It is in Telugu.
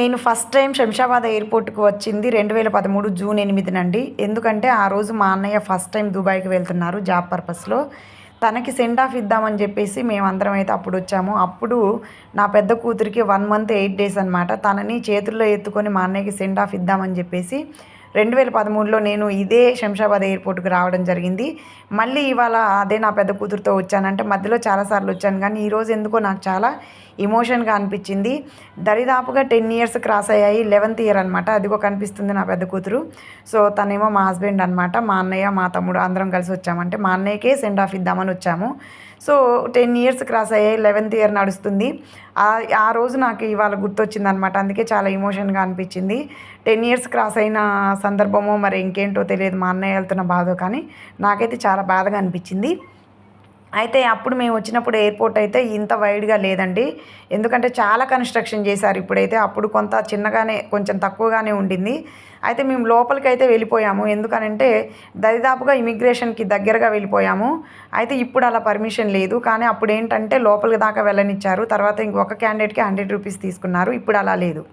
నేను ఫస్ట్ టైం శంషాబాద్ ఎయిర్పోర్ట్కి వచ్చింది రెండు వేల పదమూడు జూన్ ఎనిమిదినండి. ఎందుకంటే ఆ రోజు మా అన్నయ్య ఫస్ట్ టైం దుబాయ్కి వెళ్తున్నారు జాబ్ పర్పస్లో. తనకి సెండ్ ఆఫ్ ఇద్దామని చెప్పేసి మేమందరం అయితే అప్పుడు వచ్చాము. అప్పుడు నా పెద్ద కూతురికి వన్ మంత్ ఎయిట్ డేస్ అనమాట తనని చేతుల్లో ఎత్తుకొని మా అన్నయ్యకి సెండ్ ఆఫ్ ఇద్దామని చెప్పేసి రెండు వేల పదమూడులో నేను ఇదే శంషాబాద్ ఎయిర్పోర్ట్కి రావడం జరిగింది. మళ్ళీ ఇవాళ అదే నా పెద్ద కూతురుతో వచ్చానంటే మధ్యలో చాలాసార్లు వచ్చాను. కానీ ఈరోజు ఎందుకో నాకు చాలా ఇమోషన్గా అనిపించింది. దరిదాపుగా టెన్ ఇయర్స్ క్రాస్ అయ్యాయి. లెవెన్త్ ఇయర్ అనమాట అదిగో కనిపిస్తుంది నా పెద్ద కూతురు. సో తనేమో మా హస్బెండ్ అనమాట మా అన్నయ్య మా తమ్ముడు అందరం కలిసి వచ్చామంటే మా అన్నయ్యకే సెండ్ ఆఫ్ ఇద్దామని వచ్చాము. సో టెన్ ఇయర్స్ క్రాస్ అయ్యాయి. లెవెన్త్ ఇయర్ నడుస్తుంది. ఆ రోజు నాకు ఇవాళ గుర్తొచ్చింది అనమాట అందుకే చాలా ఇమోషన్గా అనిపించింది. టెన్ ఇయర్స్ క్రాస్ అయిన సందర్భమో మరి ఇంకేంటో తెలియదు. మా అన్నయ్య వెళ్తున్న బాధో కానీ నాకైతే చాలా బాధగా అనిపించింది. అయితే అప్పుడు మేము వచ్చినప్పుడు ఎయిర్పోర్ట్ అయితే ఇంత వైడ్గా లేదండి. ఎందుకంటే చాలా కన్స్ట్రక్షన్ చేశారు ఇప్పుడైతే. అప్పుడు కొంత చిన్నగానే కొంచెం తక్కువగానే ఉండింది. అయితే మేము లోపలికి అయితే వెళ్ళిపోయాము. ఎందుకనంటే దరిదాపుగా ఇమిగ్రేషన్కి దగ్గరగా వెళ్ళిపోయాము. అయితే ఇప్పుడు అలా పర్మిషన్ లేదు. కానీ అప్పుడు ఏంటంటే లోపలికి దాకా వెళ్ళనిచ్చారు. తర్వాత ఇంకొక క్యాండిడేట్కి హండ్రెడ్ రూపీస్ తీసుకున్నారు. ఇప్పుడు అలా లేదు.